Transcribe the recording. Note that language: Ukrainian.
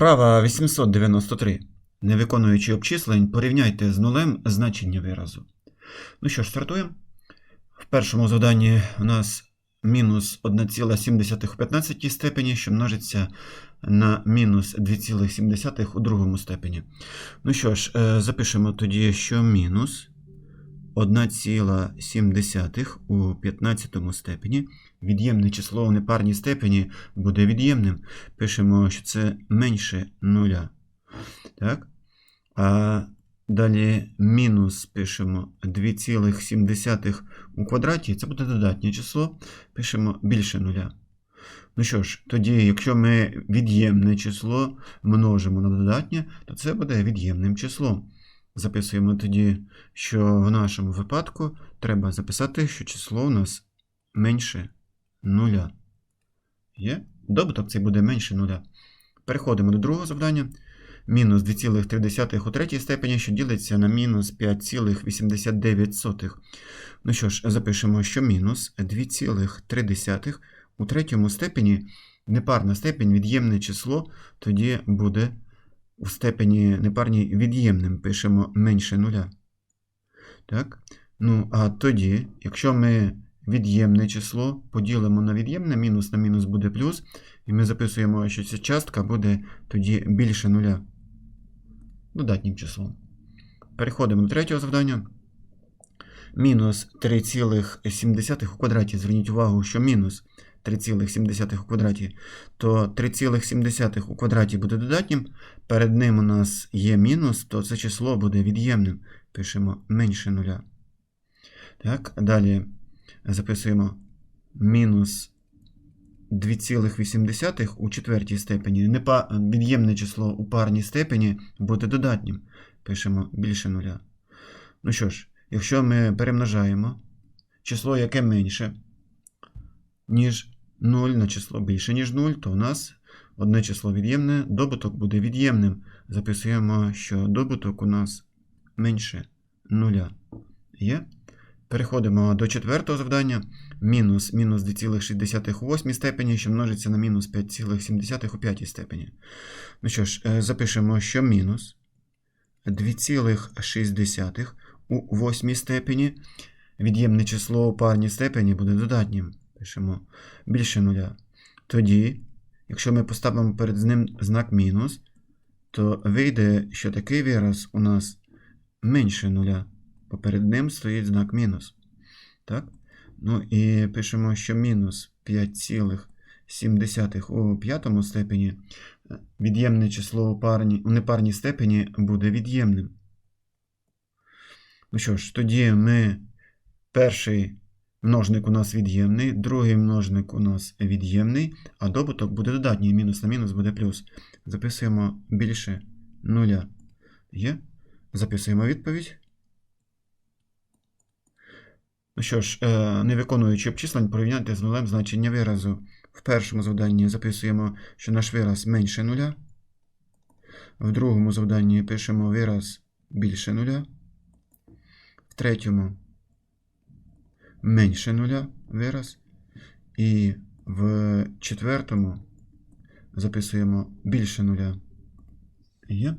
Вправа 893. Не виконуючи обчислень, порівняйте з нулем значення виразу. Ну що ж, стартуємо. В першому завданні у нас мінус 1,7 в 15 степені, що множиться на мінус 2,7 у другому степені. Ну що ж, е, запишемо тоді, що мінус 1,7 у 15 степені. Від'ємне число у непарній степені буде від'ємним. Пишемо, що це менше нуля. Так? А далі мінус пишемо 2,7 у квадраті. Це буде додатнє число. Пишемо більше нуля. Ну що ж, тоді, якщо ми від'ємне число множимо на додатнє, то це буде від'ємним числом. Записуємо тоді, що в нашому випадку треба записати, що число у нас менше нуля. Є? Добуток цей буде менше нуля. Переходимо до другого завдання. Мінус 2,3 у третій степені, що ділиться на мінус 5,89. Ну що ж, запишемо, що мінус 2,3 у третьому степені непарна степень від'ємне число, тоді буде у степені непарній від'ємним пишемо менше нуля. Так? Ну, а тоді, якщо ми від'ємне число поділимо на від'ємне, мінус на мінус буде плюс, і ми записуємо, що ця частка буде тоді більше нуля. Додатнім числом. Переходимо до третього завдання. Мінус 3,7 у квадраті. Зверніть увагу, що мінус 3,7 у квадраті, то 3,7 у квадраті буде додатнім. Перед ним у нас є мінус, то це число буде від'ємним. Пишемо менше нуля. Так, далі записуємо мінус 2,8 у четвертій степені. Від'ємне число у парній степені буде додатнім. Пишемо більше нуля. Ну що ж, якщо ми перемножаємо число, яке менше, ніж 0 на число більше, ніж 0, то у нас одне число від'ємне, добуток буде від'ємним. Записуємо, що добуток у нас менше 0. Є? Переходимо до четвертого завдання. Мінус мінус 2,6 у восьмій степені, що множиться на мінус 5,7 у п'ятій степені. Ну що ж, е, запишемо, що мінус 2,6 у восьмій степені. Від'ємне число у парній степені буде додатнім. Пишемо більше нуля. Тоді, якщо ми поставимо перед ним знак мінус, то вийде, що такий вираз у нас менше нуля, бо перед ним стоїть знак мінус. Так? Ну і пишемо, що мінус 5,7 у п'ятому степені. Від'ємне число у, парні, у непарній степені буде від'ємним. Ну що ж, тоді ми перший множник у нас від'ємний, другий множник у нас від'ємний, а добуток буде додатній. Мінус на мінус буде плюс. Записуємо більше нуля. Є? Записуємо відповідь. Ну що ж, е, не виконуючи обчислень, порівняйте з нулем значення виразу. В першому завданні записуємо, що наш вираз менше нуля. В другому завданні пишемо вираз більше нуля. В третьому менше нуля вираз. І в четвертому записуємо більше нуля. Є?